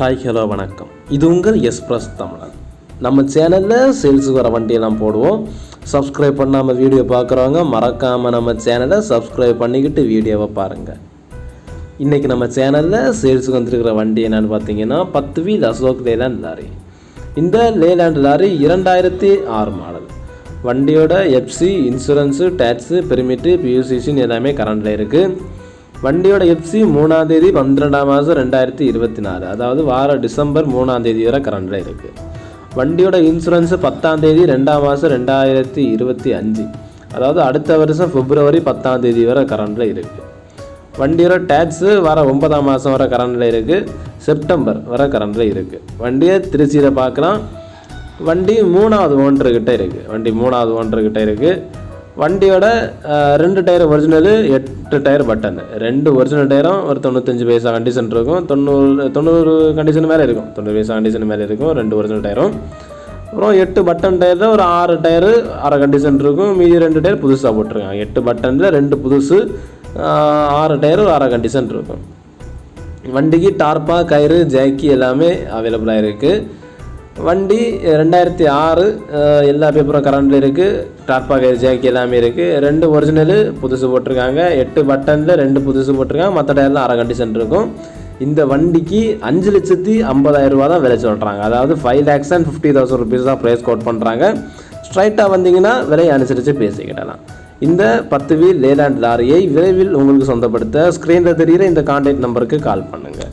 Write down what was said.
Hi hello வணக்கம். இது உங்கள் எஸ்பிரஸ் தமிழன். நம்ம சேனலில் சேல்ஸுக்கு வர வண்டியெல்லாம் போடுவோம். சப்ஸ்கிரைப் பண்ணாமல் வீடியோ பார்க்குறவங்க மறக்காமல் நம்ம சேனலை சப்ஸ்கிரைப் பண்ணிக்கிட்டு வீடியோவை பாருங்கள் இன்றைக்கி நம்ம சேனலில் சேல்ஸுக்கு வந்துருக்கிற வண்டி என்னென்னு பார்த்தீங்கன்னா பத்து வீல் அசோக் லேலாண்ட் லாரி. இந்த லேலாண்ட் லாரி இரண்டாயிரத்தி ஆறு மாடல் வண்டியோட எஃப்சி இன்சூரன்ஸு டேக்ஸு பெர்மிட்டு பியூசிஷன் எல்லாமே கரண்டில் இருக்குது வண்டியோட எஃப்சி மூணாம் தேதி பன்னிரெண்டாம் மாதம் ரெண்டாயிரத்தி இருபத்தி நாலு. அதாவது வார டிசம்பர் மூணாம் தேதி வரை கரண்டில் இருக்குது வண்டியோட இன்சூரன்ஸு பத்தாம் தேதி ரெண்டாம் மாதம் ரெண்டாயிரத்தி இருபத்தி அஞ்சு. அதாவது அடுத்த வருஷம் பிப்ரவரி பத்தாம் தேதி வரை கரண்டில் இருக்குது வண்டியோட டேக்ஸு வர ஒன்பதாம் மாதம் வர கரண்டில் இருக்குது செப்டம்பர் வர கரண்டில் இருக்குது வண்டியை திருச்சியில் பார்க்கலாம். வண்டி மூணாவது ஓனர்கிட்ட இருக்குது வண்டி மூணாவது ஓனர்கிட்ட இருக்குது வண்டியோட ரெண்டு டயர் ஒரிஜினலு எட்டு டயர் பட்டன். ரெண்டு ஒரிஜினல் டயரும் ஒரு தொண்ணூத்தஞ்சு பைசா கண்டிஷன் இருக்கும். தொண்ணூறு தொண்ணூறு கண்டிஷன் மேலே இருக்கும். தொண்ணூறு பைசா கண்டிஷன் மேலே இருக்கும் ரெண்டு ஒரிஜினல் டயரும். அப்புறம் எட்டு பட்டன் டயரில் ஒரு ஆறு டயரு அரை கண்டிஷன் இருக்கும். மீதி ரெண்டு டயர் புதுசாக போட்டிருக்காங்க. எட்டு பட்டனில் ரெண்டு புதுசு ஆறு டயர் ஒரு அரை கண்டிஷன் இருக்கும். வண்டிக்கு டார்ப்பா கயிறு ஜாக்கி எல்லாமே அவைலபிளாக இருக்குது வண்டி ரெண்டாயிரத்தி ஆறு எல்லா பேப்பரும் கரண்டில் இருக்குது டார்ப்பா ஜாக்கி எல்லாமே இருக்குது ரெண்டு ஒரிஜினலு புதுசு போட்டிருக்காங்க. எட்டு பட்டனில் ரெண்டு புதுசு போட்டிருக்காங்க. மற்ற டயர்லாம் அரை கண்டிஷன் இருக்கும். இந்த வண்டிக்கு அஞ்சு லட்சத்தி ஐம்பதாயிரம் ரூபா தான் விலை சொல்கிறாங்க அதாவது five lakhs and fifty thousand rupees தான் ப்ரைஸ் கோட் பண்ணுறாங்க ஸ்ட்ரைட்டாக வந்தீங்கன்னா விலையை அனுசரித்து பேசிக்கிடலாம். இந்த பத்து வீல் லேலாண்ட் லாரியை விரைவில் உங்களுக்கு சொந்தப்படுத்த ஸ்க்ரீனில் தெரிகிற இந்த கான்டாக்ட் நம்பருக்கு கால் பண்ணுங்கள்